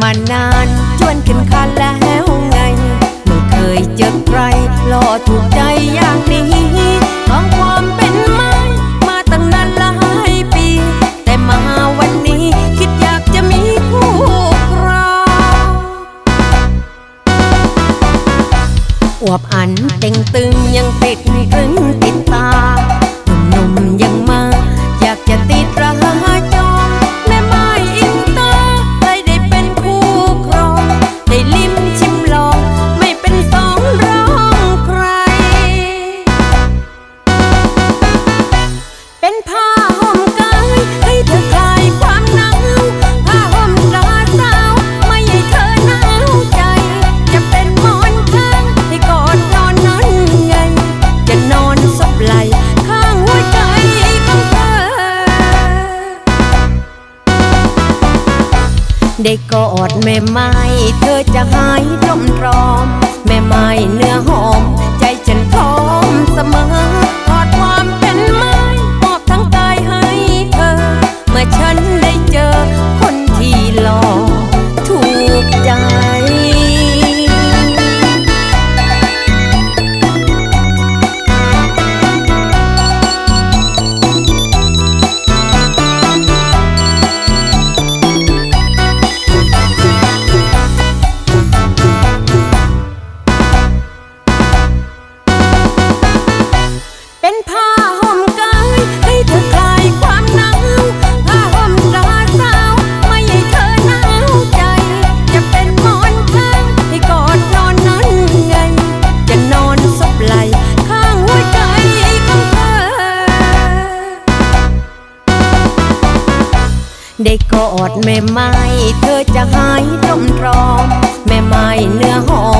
มานานชวนขึ้นคันแล้วไงไม่เคยเจอใครหล่อถูกใจอย่างนี้ของความเป็นไม้มาตั้งนานหลายปี แต่มาวันนี้คิดอยากจะมีคู่ครองอวบอันเต่งตึงยังติดกรึงติดตา ได้กอดแม่ไม้เธอจะหายร่มรอม แม่ไม้เนื้อหอม ใจฉันพร้อมเสมอ ได้กอดแม่ไม้เธอจะหายร่มรอมแม่ไม้เนื้อหอม